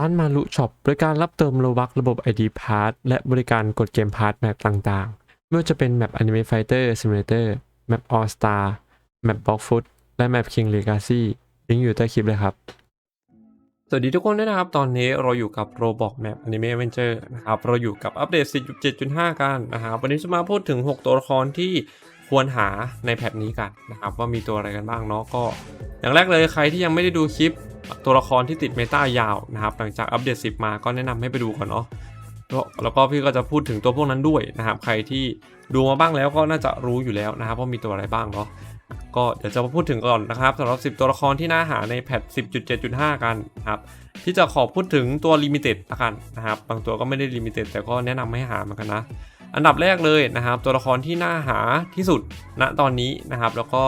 ร้านมารุช็อปบริการรับเติมโลบักระบบ ID p a s s และบริการกดเกมพาร์ทแมปต่างๆ ไม่ว่าจะเป็นแมป Anime Fighter Simulator แมป All Star แมป Block Foot และแมป King Legacy ลิงก์อยู่ใต้คลิปเลยครับ สวัสดีทุกคนด้วยนะครับ ตอนนี้เราอยู่กับ Roblox Map Anime Adventure นะครับ เราอยู่กับอัปเดต4.7.5 กันนะครับ วันนี้จะมาพูดถึง 6 ตัวละครที่ควรหาในแพทนี้กันนะครับว่ามีตัวอะไรกันบ้างเนาะก็ อย่างแรกเลยใครที่ยังไม่ได้ดูคลิป ตัวละครที่ติดเมตายาวนะครับหลังจากอัปเดต 10 มาก็แนะนำให้ไปดูก่อนเนาะแล้วก็พี่ก็จะพูดถึงตัวพวกนั้นด้วยนะครับ ใครที่ดูมาบ้างแล้วก็น่าจะรู้อยู่แล้วนะครับว่ามีตัวอะไรบ้างเนาะก็เดี๋ยวจะมาพูดถึงก่อนนะครับสำหรับ 10 ตัวละครที่น่าหาในแพท 10.7.5 กันนะครับที่จะขอพูดถึงตัวลิมิเต็ดละกันนะครับบางตัวก็ไม่ได้ลิมิเต็ดแต่ก็แนะนำให้หาเหมือนกันนะ อันดับแรกเลยนะครับ ตัวละครที่น่าหาที่สุดณตอนนี้นะครับ แล้วก็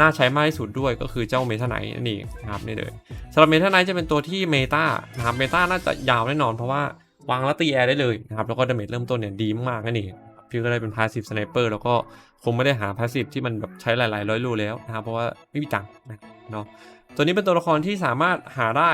น่าใช้มากที่สุดด้วยก็คือเจ้าเมทาไนท์นั่นเองนะครับนี่เลยสำหรับเมทาไนท์จะเป็นตัวที่เมตานะครับเมตาน่าจะยาวแน่นอนเพราะว่าวางแล้วตีแอร์ได้เลยนะครับแล้วก็ดาเมจเริ่มต้นเนี่ยดีมากๆนั่นเองพี่ก็ได้เป็นพาสซีฟสไนเปอร์แล้วก็คงไม่ได้หาพาสซีฟที่มันแบบใช้หลายๆร้อยรูแล้วนะครับเพราะว่าไม่มีตังค์นะเนาะตัวนี้เป็นตัวละครที่สามารถหาได้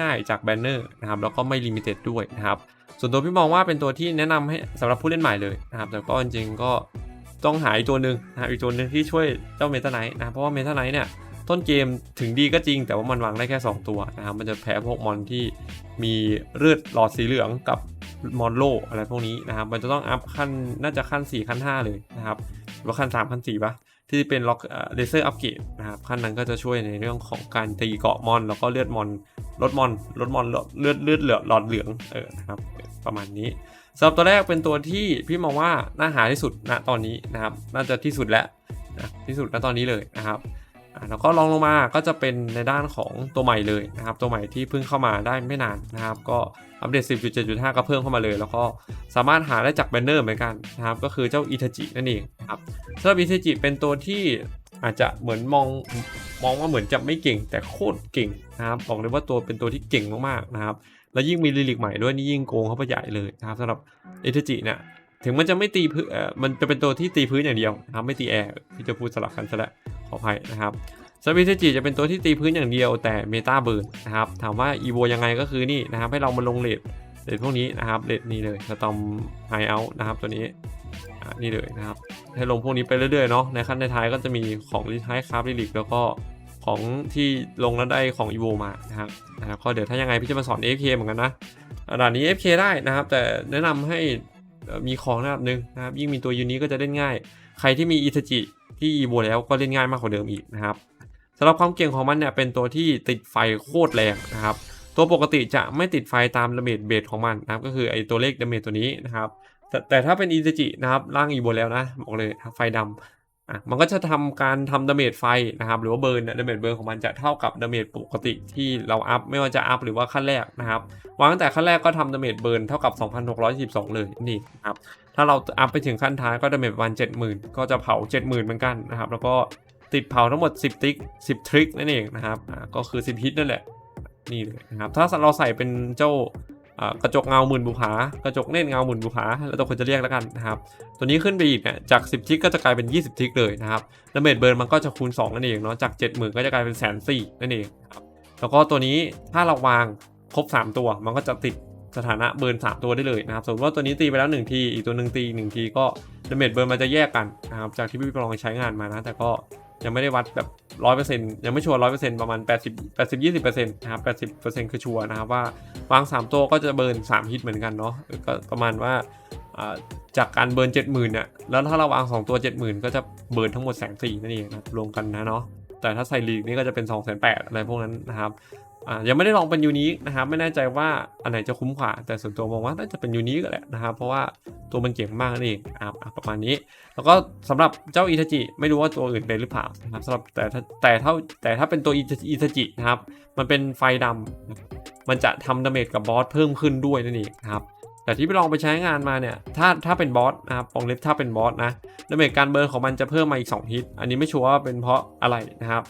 ง่าย ๆ จากแบนเนอร์นะครับแล้วก็ไม่ลิมิเต็ดด้วยนะครับส่วนตัวพี่มองว่าเป็นตัวที่แนะนำให้สำหรับผู้เล่นใหม่เลยนะครับแต่ก็จริงๆก็ ต้องหาอีกตัวหนึ่งนะครับอีกตัวหนึ่งที่ช่วยเจ้าเมตาไนท์นะเพราะว่าเมตาไนท์เนี่ยต้นเกมถึงดีก็จริง แต่ว่ามันวางได้แค่ 2 ตัวนะครับมันจะแพ้พวกมอนที่มีเลือดหลอดสีเหลืองกับมอนโลอะไรพวกนี้นะครับมันจะต้องอัพขั้นน่าจะขั้น 4 ขั้น 5 เลยนะครับหรือว่าขั้น 3 ขั้น4ปะที่เป็นล็อกเลเซอร์อัปเกรดนะครับขั้นนั้นก็จะช่วยในเรื่องของการตีเกาะมอน แล้วก็เลือดมอนลดมอนลดมอนเลือดเลือดเหลือหลอดเหลืองเออนะครับประมาณนี้ สำหรับตัวแรกเป็นตัวที่พี่มองว่าน่าหาที่สุดณตอนนี้นะครับ น่าจะที่สุดแล้วนะที่สุดณตอนนี้เลยนะครับแล้วก็ลองลงมาก็จะเป็นในด้านของตัวใหม่เลยนะครับ ตัวใหม่ที่เพิ่งเข้ามาได้ไม่นานนะครับ ก็อัปเดต 10.7.5 ก็เพิ่มเข้ามาเลย แล้วก็สามารถหาได้จากแบนเนอร์เหมือนกันนะครับ ก็คือเจ้าอิทาจินั่นเองครับสำหรับอิทาจิเป็นตัวที่อาจจะเหมือนมองมองว่าเหมือนจะไม่เก่งแต่โคตรเก่งนะครับบอกเลยว่าตัวเป็นตัวที่เก่งมากๆนะครับ แล้วยิ่งมีลิลิกใหม่ด้วยนี่ยิ่งโกงเข้าไปใหญ่เลยนะครับสำหรับเอทจิเนี่ยถึงมันจะไม่ตีพื้นมันจะเป็นตัวที่ตีพื้นอย่างเดียวนะครับไม่ตีแอร์ที่จะพูดสลับกันซะแล้วขออภัยนะครับสำหรับเจิจะเป็นตัวที่ตีพื้นอย่างเดียวแต่เมตาเบิร์นนะครับถามว่าอีโวยังไงก็คือนี่นะครับให้เรามาลงเลทเลทพวกนี้นะครับเลทนี้เลยสตอมไฮเอาท์นะครับตัวนี้นี่เลยนะครับให้ลงพวกนี้ไปเรื่อยๆเนาะในขั้นในท้ายก็จะมีของลิท้ายคราฟลิลิกแล้วก็ ของที่ลงแล้วได้ของอีโวมานะครับนะครับก็เดี๋ยวถ้ายังไงพี่จะมาสอน AFK เหมือนกันนะด่านนี้ FK ได้นะครับ แต่แนะนำให้มีของระดับหนึ่งนะครับ ยิ่งมีตัวยูนี้ก็จะเล่นง่าย ใครที่มีอิทจิที่อีโบแล้วก็เล่นง่ายมากกว่าเดิมอีกนะครับสำหรับความเก่งของมันเนี่ยเป็นตัวที่ติดไฟโคตรแรงนะครับตัวปกติจะไม่ติดไฟตามดาเมจเบสของมันนะครับ ก็คือไอตัวเลขดาเมจตัวนี้นะครับแต่แต่ถ้าเป็นอิทาจินะครับร่างอีโบแล้วนะบอกเลยไฟดำอะ มันก็จะทำการทำดาเมจไฟนะครับหรือว่าเบิร์นดาเมจเบิร์นของมันจะเท่ากับดาเมจปกติที่เราอัพไม่ว่าจะอัพหรือว่าขั้นแรกนะครับวางตั้งแต่ขั้นแรกก็ทำดาเมจเบิร์นเท่ากับ 2,612 เลยนี่นะครับถ้าเราอัพไปถึงขั้นท้ายก็ดาเมจประมาณ70,000 ก็จะเผา 70,000 เหมือนกันนะครับแล้วก็ติดเผาทั้งหมด 10 ติ๊ก 10 ทริคนั่นเองนะครับก็คือ 10 ฮิตนั่นแหละนี่เลยนะครับถ้าเราใส่เป็นเจ้า กระจกเงาหมื่นบุภากระจกเน่นเงาหมื่นบุภาแล้วแต่คนจะเรียกแล้วกันนะครับตัวนี้ขึ้นไปอีกเนี่ยจาก 10 ทิกก็จะกลายเป็น 20 ทิกเลยนะครับดาเมจเบิร์นมันก็จะคูณ2นั่นเองเนาะจาก 70,000 ก็จะกลายเป็นแสนสี่นั่นเองครับแล้วก็ตัวนี้ถ้าเราวางครบ 3 ตัวมันก็จะติดสถานะเบิร์น3ตัวได้เลยนะครับสมมติว่าตัวนี้ตีไปแล้ว1ทีอีกตัวหนึ่งตีอีกหนึ่งทีก็ดาเมจเบิร์นมันจะแยกกันนะครับจากที่พี่ลองใช้งานมานะแต่ก็ยังไม่ได้วัดแบบ 100%ยังไม่ชัวร์100%ประมาณ80 80 20%นต์นะครับ80%คือชัวร์นะครับว่าวาง3ตัวก็จะเบิร์น3ฮิตเหมือนกันเนาะก็ประมาณว่าจากการเบิร์น70,000เนี่ยแล้วถ้าเราวาง2ตัว70,000ก็จะเบิร์นทั้งหมดแสนสี่นั่นเองนะรวมกันนะเนาะแต่ถ้าใส่ลีกนี่ก็จะเป็น2องแสนแปดอะไรพวกนั้นนะครับยังไม่ได้ลองเป็นยูนิคนะครับไม่แน่ใจว่าอันไหนจะคุ้มกว่าแต่ส่วนตัวมองว่าน่าจะเป็นยูนิคแหละนะครับเพราะว่า ตัวมันเก่งมากนั่นเองอ่าอะประมาณนี้ แล้วก็สำหรับเจ้าอิทาจิไม่รู้ว่าตัวอื่นเป็นหรือเปล่านะครับสำหรับแต่แต่ถ้าแต่ถ้าเป็นตัวอิทาจินะครับ มันเป็นไฟดำมันจะทำดาเมจกับบอสเพิ่มขึ้นด้วยนั่นเองนะครับ แต่ที่ไปลองไปใช้งานมาเนี่ย ถ้าถ้าเป็นบอสนะครับปองเล็บถ้าเป็นบอสนะดาเมจการเบิร์นของมันจะเพิ่มมาอีก 2 ฮิต อันนี้ไม่ชัวร์ว่าเป็นเพราะอะไรนะครับ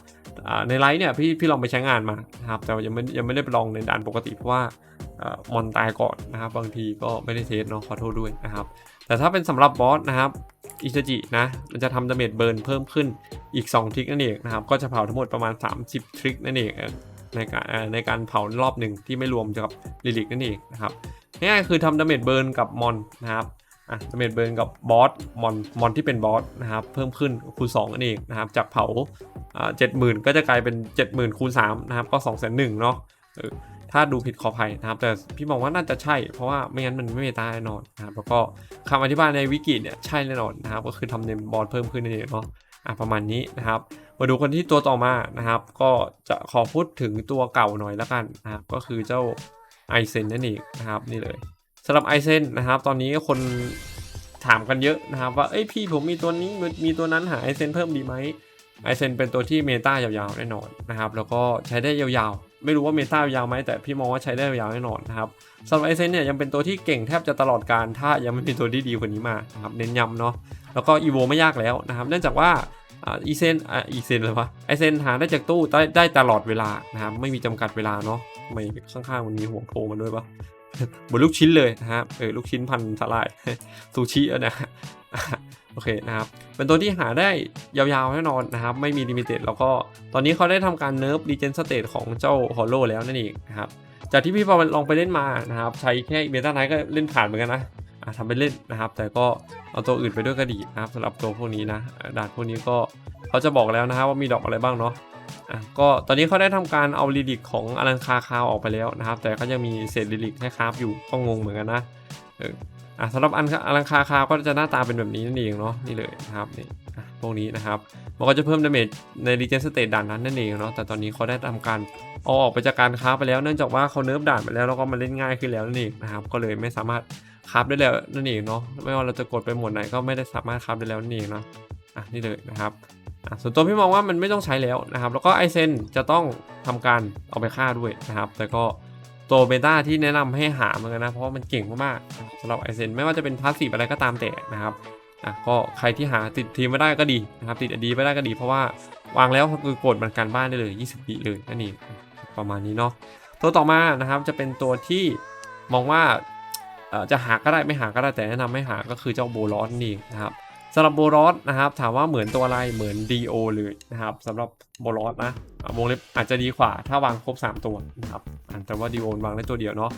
ในไลฟ์เนี่ยพี่พี่ลองไปใช้งานมานะครับ แต่ยังไม่ยังไม่ได้ไปลองในด่านปกติเพราะว่าอมอนตายก่อนนะครับ บางทีก็ไม่ได้เทสเนาะขอโทษด้วยนะครับ แต่ถ้าเป็นสำหรับบอสนะครับอิซาจินะมันจะทำดาเมจเบิร์นเพิ่มขึ้นอีก 2 ทริกนั่นเองนะครับ ก็จะเผาทั้งหมดประมาณ 30 ทริกนั่นเองในการในการเผารอบหนึ่งที่ไม่รวมกับลิลิกนั่นเองนะครับ ง่ายคือทำดาเมจเบิร์นกับมอนนะครับอะดาเมจเบิร์นกับบอสมอนมอนที่เป็นบอสนะครับเพิ่มขึ้นคูณ2นั่นเองนะครับจากเผาเจ็ดหมื่นก็จะกลายเป็น 70,000คูณ3นะครับก็2 0 0 0 0 0เนาะเออถ้าดูผิดขออภัยนะครับ แต่พี่มองว่าน่าจะใช่ เพราะว่าไม่งั้นมันไม่เมตาแน่นอนนะครับแล้วก็คำอธิบายในวิกิเนี่ยใช่แน่นอนนะครับ ก็คือทำในบอสเพิ่มขึ้นนั่นเองเนาะอะประมาณนี้นะครับ มาดูกันที่ตัวต่อมานะครับ ก็จะขอพูดถึงตัวเก่าหน่อยแล้วกันนะครับก็คือเจ้า ไอเซนนั่นเองนะครับนี่เลยสำหรับไอเซนนะครับ ตอนนี้คนถามกันเยอะนะครับ ว่าเอ้ยพี่ผมมีตัวนี้มีตัวนั้นหาไอเซนเพิ่มดีไหมไอเซนเป็นตัวที่เมตายาวๆแน่นอนนะครับแล้วก็ใช้ได้ยาวๆ ไม่รู้ว่าเมตายาวไหมแต่พี่มองว่าใช้ได้ยาวแน่นอนนะครับสำหรับไอเซนเนี่ยยังเป็นตัวที่เก่งแทบจะตลอดการถ้ายังไม่มีตัวที่ดีกว่านี้มานะครับเน้นย้ำเนาะแล้วก็อีโวไม่ยากแล้วนะครับ เนื่องจากว่าอีเซนอีเซนเลยวะไอเซนหาได้จากตู้ได้ตลอดเวลานะครับไม่มีจำกัดเวลาเนาะ ไม่ข้างๆมันมีหัวโผล่มาด้วยปะเหมือนลูกชิ้นเลยนะครับเออลูกชิ้นพันสาลายซูชิอะนะโอเคนะครับเป็นตัวที่หาได้ยาวๆแน่นอนนะครับ ไม่มีลิมิเต็ดแล้วก็ตอนนี้เขาได้ทำการเนิร์ฟรีเจนสเตตของเจ้าฮอลโลแล้วนั่นเองนะครับจากที่พี่พอลองไปเล่นมานะครับ ใช้แค่เบต้าไนท์ก็เล่นผ่านเหมือนกันนะทำไปเล่นนะครับ แต่ก็เอาตัวอื่นไปด้วยก็ดีนะครับสำหรับตัวพวกนี้นะด่านพวกนี้ก็เขาจะบอกแล้วนะครับว่ามีดอกอะไรบ้างเนาะ ก็ตอนนี้เขาได้ทำการเอาลิลิกของอลังคาคาวออกไปแล้วนะครับ แต่ก็ยังมีเศษลิลิกให้คราฟอยู่ก็งงเหมือนกันนะเอออะสำหรับอันอลังคาคาวก็จะหน้าตาเป็นแบบนี้นั่นเองเนาะนี่เลยนะครับนี่พวกนี้นะครับมันก็จะเพิ่มดาเมจในรีเจนสเตตด่านนั้นนั่นเองเนาะแต่ตอนนี้เขาได้ทำการเอาออกไปจากการคราฟไปแล้วเนื่องจากว่าเขาเนิร์ฟด่านไปแล้วแล้วก็มันเล่นง่ายขึ้นแล้วนั่นเองนะครับก็เลยไม่สามารถครับได้แล้วนั่นเองเนาะไม่ว่าเราจะกดไปหมวดไหนก็ไม่ได้สามารถครับได้แล้วนั่นเองเนาะอะนี่เลยนะครับ ส่วนตัวพี่มองว่ามันไม่ต้องใช้แล้วนะครับ แล้วก็ไอเซนจะต้องทำการเอาไปฆ่าด้วยนะครับ แต่ก็ตัวเบต้าที่แนะนำให้หาเหมือนกันนะ เพราะมันเก่งมากๆสำหรับไอเซนไม่ว่าจะเป็นพาสซีฟอะไรก็ตามแต่นะครับอะก็ใครที่หาติดทีมไม่ได้ก็ดีนะครับ ติดอดีไม่ได้ก็ดี เพราะว่าวางแล้วคือกดมันการบ้านได้เลย 20ปีเลยนั่นเองประมาณนี้เนาะตัวต่อมานะครับจะเป็นตัวที่มองว่าจะหาก็ได้ไม่หาก็ได้แต่แนะนำไม่หาก็คือเจ้าโบลอสนี่นะครับ สำหรับโบลอสนะครับถามว่าเหมือนตัวอะไรเหมือน DO เลยนะครับสำหรับโบลอสนะวงเล็บอาจจะดีกว่าถ้าวางครบ 3 ตัวนะครับแต่ว่า DO วางได้ตัวเดียวเนาะ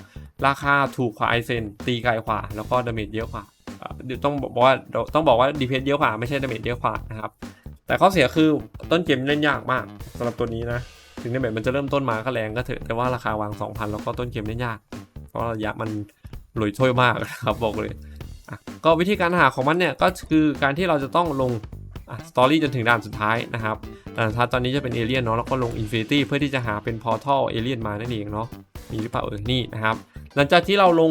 ราคาถูกกว่าไอเซนตีไกลกว่า แล้วก็ดาเมจเยอะกว่าเดี๋ยวต้องบอกว่าต้องบอกว่าดีเพนเยอะกว่าไม่ใช่ดาเมจเยอะกว่านะครับแต่ข้อเสียคือต้นเกมเล่นยากมากสำหรับตัวนี้นะถึงดาเมจมันจะเริ่มต้นมาก็แรงก็เถอะแต่ว่าราคาวาง 2,000 แล้วก็ต้นเกมเล่นยากเพราะระยะมันหลุยถ้วยมากนะครับบอกเลย ก็วิธีการหาของมันเนี่ยก็คือการที่เราจะต้องลงสตอรี่จนถึงด่านสุดท้ายนะครับด่านสุดท้ายตอนนี้จะเป็นเอเลี่ยนเนาะแล้วก็ลงอินฟินิตี้เพื่อที่จะหาเป็นพอร์ทัลเอเลี่ยนมานั่นเองเนาะมีหรือเปล่าเออนี่นะครับ หลังจากที่เราลง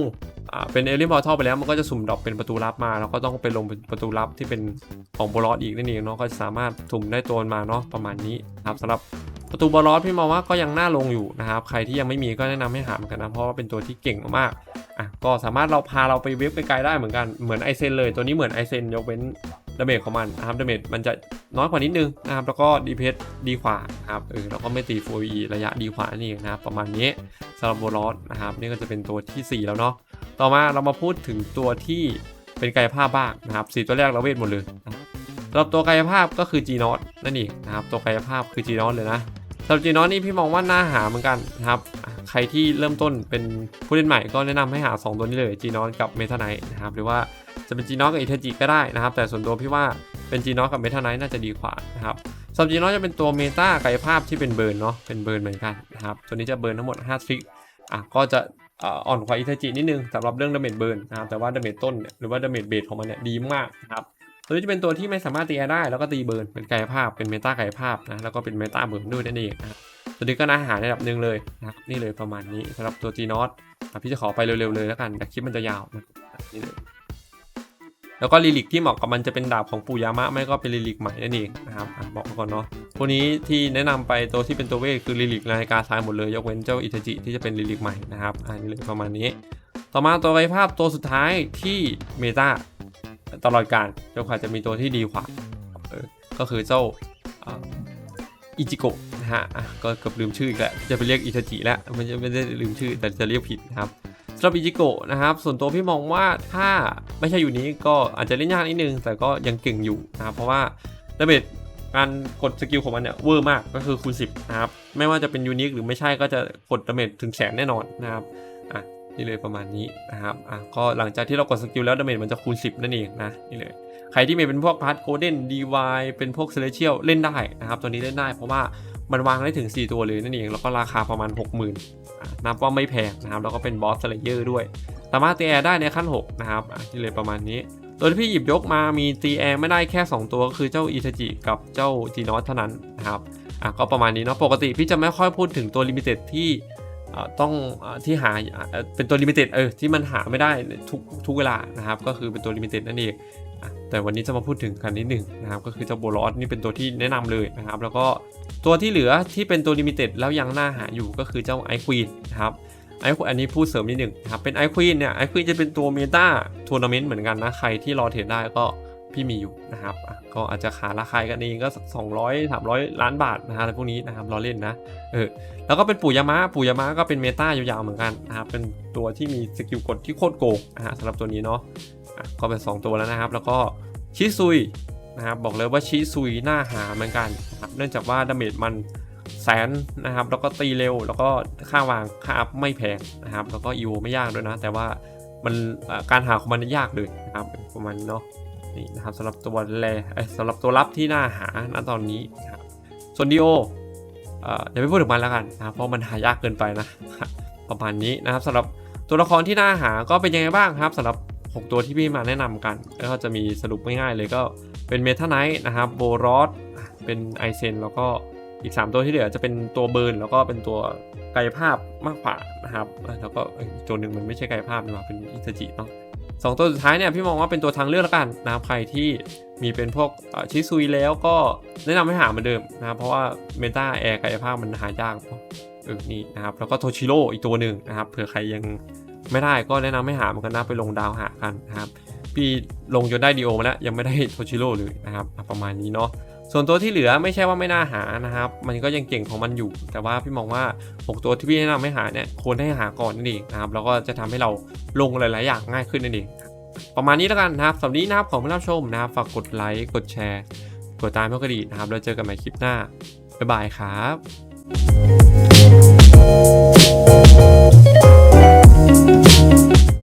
อ่าเป็นเอเลี่ยนพอร์ทัลไปแล้วมันก็จะสุ่มดอปเป็นประตูลับมาแล้วก็ต้องไปลงเป็นประตูลับที่เป็นของโบลอสอีกนั่นเองเนาะก็จะสามารถสุ่มได้ตัวมาเนาะประมาณนี้นะครับสำหรับ ประตูบอลล็อสพี่มองว่าก็ยังน่าลงอยู่นะครับใครที่ยังไม่มีก็แนะนำให้หามกันนะเพราะว่าเป็นตัวที่เก่งมากๆอะก็สามารถเราพาเราไปเว็บไปไกลได้เหมือนกันเหมือนไอเซนเลยตัวนี้เหมือนไอเซนยกเว้นดาเมจของมันนะครับดาเมจมันจะน้อยกว่านิดนึงนะครับแล้วก็ดีเพสดีกว่านะครับเออแล้วก็ไม่ตีฟูอีระยะดีกว่านี่นะครับประมาณนี้สำหรับบอลลอสนะครับนี่ก็จะเป็นตัวทีสี่ 4 แล้วเนาะต่อมาเรามาพูดถึงตัวที่เป็นกายภาพบ้างนะครับสี่ตัวแรกเราเวทหมดเลยสำหรับตัวกายภาพก็คือ G n o t นั่นเองนะครับตัวกายภาพคือ G n o t เลยนะ สำหรับจีนอนี่พี่มองว่าน่าหาเหมือนกันนะครับใครที่เริ่มต้นเป็นผู้เล่นใหม่ก็แนะนำให้หา 2 ตัวนี้เลยจีนอสกับเมทาไนท์นะครับหรือว่าจะเป็นจีนอสกับอิเทจิก็ได้นะครับ แต่ส่วนตัวพี่ว่าเป็นจีนอสกับเมทาไนท์น่าจะดีกว่านะครับสำหรับจีนอสจะเป็นตัวเมตากายภาพที่เป็นเบิร์นเนาะเป็นเบิร์นเหมือนกันนะครับตัวนี้จะเบิร์นทั้งหมด5ทริกอะก็จะอ่อนกว่าอิเทจินิดนึงสำหรับเรื่องดาเมจเบิร์นนะครับแต่ว่าดาเมจต้นเนี่ยหรือว่าดาเมจเบสของมันเนี่ยดีมากนะครับ ตัวนี้จะเป็นตัวที่ไม่สามารถตีแอร์ได้ แล้วก็ตีเบิร์นเป็นกายภาพเป็นเมตากายภาพนะแล้วก็เป็นเมตาเบิร์นด้วยนั่นเองนะตัวนี้ก็น่าหาในระดับหนึ่งเลยนะครับนี่เลยประมาณนี้สำหรับตัวจีนอสพี่จะขอไปเร็วๆเลยแล้วกันแต่คลิปมันจะยาวนะนี่เลยแล้วก็ลิลิกที่เหมาะกับมันจะเป็นดาบของปูยามะไม่ก็เป็นลิลิกใหม่นั่นเองนะครับอบอกก่อนเนาะพวกนี้ที่แนะนำไปตัวที่เป็นตัวเวทคือลิลิกนาฬิกาทรายหมดเลยยกเว้นเจ้าอิทจิที่จะเป็นลิลิกใหม่นะครับอันนี้เลยประมาณนี้ ต่อมาตัวกายภาพตัวสุดท้ายที่เมตา ตลอดการจนกว่าจะมีตัวที่ดีกว่าออก็คือเจ้าอิจิโกะนะฮะอะก็เกือบลืมชื่ออีกแล้วจะไปเรียกอิทาจิแล้วมันจะไม่ได้ลืมชื่อแต่จะเรียกผิดนะครับสำหรับอิจิโกะนะครับ ส่วนตัวพี่มองว่าถ้าไม่ใช่อยู่นี้ก็อาจจะเล่นยากนิดนึง แต่ก็ยังเก่งอยู่นะครับเพราะว่าดาเมจการกดสกิลของมันเนี่ยเวอร์มากก็คือคูณ10นะครับไม่ว่าจะเป็นยูนิคหรือไม่ใช่ก็จะกดดาเมจถึงแสนแน่นอนนะครับอะ นี่เลยประมาณนี้นะครับอะก็หลังจากที่เรากดสกิลแล้วดาเมจมันจะคูณ 10 นั่นเองนะนี่เลยใครที่มีเป็นพวกพาร์ทโกลเด้นดีวายเป็นพวกเซเลเชียลเล่นได้นะครับตัวนี้เล่นได้เพราะว่ามันวางได้ถึง 4 ตัวเลยนั่นเอง แล้วก็ราคาประมาณ 60,000อะนับว่าไม่แพงนะครับแล้วก็เป็นบอสเลเยอร์ด้วย สามารถตีแอร์ได้ในขั้น 6 นะครับอะนี่เลยประมาณนี้ ตัวที่พี่หยิบยกมามีตีแอร์ไม่ได้แค่ 2 ตัวก็คือเจ้าอิทาจิกับเจ้าจีนอสเท่านั้นนะครับอะก็ประมาณนี้เนาะปกติพี่จะไม่ค่อยพูดถึงตัวลิมิเต็ดที่ ต้องอที่หาเป็นตัวลิมิเต็ดเออที่มันหาไม่ได้ทุกทุกเวลานะครับ ก็คือเป็นตัวลิมิเต็ดนั่นเองแต่วันนี้จะมาพูดถึงกันนิดหนึ่งนะครับก็คือเจ้าโบลอสนี่เป็นตัวที่แนะนำเลยนะครับ แล้วก็ตัวที่เหลือที่เป็นตัวลิมิเต็ดแล้วยังน่าหาอยู่ก็คือเจ้าไอควีนนะครับไอคอันนี้พูดเสริมนิดหนึ่งนะครับเป็นไอควีนเนี่ยไอควีนจะเป็นตัวเมตาทัวร์นาเมนต์เหมือนกันนะใครที่รอเทรดได้ก็ พี่มีอยู่นะครับก็อาจจะขาราคากันเองก็สัก200 300ล้านบาทนะฮะอะไรพวกนี้นะครับรอเล่นนะเออแล้วก็เป็นปู่ยามะปู่ยามะก็เป็นเมตายาวๆเหมือนกันนะครับเป็นตัวที่มีสกิลกดที่โคตรโกงนะฮะสำหรับตัวนี้เนาะะก็เป็น 2 ตัวแล้วนะครับ แล้วก็ชิซุยนะครับบอกเลยว่าชิซุยหน่าหาเหมือนกันนะครับเนื่องจากว่าดาเมจมันแสนนะครับ แล้วก็ตีเร็ว แล้วก็ค่าวางค่าอัพไม่แพงนะครับ แล้วก็อีโวไม่ยากด้วยนะ แต่ว่ามันการหาของมันยากเลยนะครับประมาณนี้เนาะ นี่นะครับสำหรับตัวแรเอ้สำหรับตัวรับที่น่าหาณตอนนี้นะครับส่วนดีโอเอ่ออย่าไปพูดถึงมันแล้วกันนะครับเพราะมันหายากเกินไปนะประมาณนี้นะครับสำหรับตัวละครที่น่าหาก็เป็นยังไงบ้างครับสำหรับ 6 ตัวที่พี่มาแนะนำกัน ก็จะมีสรุปง่ายๆเลยก็เป็นเมทาไนท์นะครับโบรอสเป็นไอเซนแล้วก็อีก 3 ตัวที่เหลือจะเป็นตัวเบิร์นแล้วก็เป็นตัวกายภาพมากกว่านะครับแล้วก็อีกตัวหนึ่งมันไม่ใช่กายภาพหว่าเป็นอิตาจิเนาะ สองตัวสุดท้ายเนี่ยพี่มองว่าเป็นตัวทางเลือกแล้วกันนะครับใครที่มีเป็นพวกชิซุยแล้วก็แนะนำให้หาเหมือนเดิมนะครับเพราะว่าเมตาแอร์กายภาพมันหายากเออนี่นะครับแล้วก็โทชิโร่อีกตัวหนึ่งนะครับเผื่อใครยังไม่ได้ก็แนะนำให้หาเหมือนกันนะไปลงดาวหากันนะครับพี่ลงจนได้ดีโอมาแล้วยังไม่ได้โทชิโร่เลยนะครับประมาณนี้เนาะ ส่วนตัวที่เหลือไม่ใช่ว่าไม่น่าหานะครับ มันก็ยังเก่งของมันอยู่ แต่ว่าพี่มองว่า 6 ตัวที่พี่แนะนำให้หาเนี่ยควรให้หาก่อนนั่นเองนะครับแล้วก็จะทำให้เราลงหลาย ๆ อย่างง่ายขึ้นนั่นเองประมาณนี้แล้วกันนะครับสำหรับนี้นะครับขอบคุณที่รับชมนะครับฝากกดไลค์กดแชร์ กดตามเพื่อกระดิ่งนะครับแล้วเจอกันใหม่คลิปหน้าบ๊ายบายครับ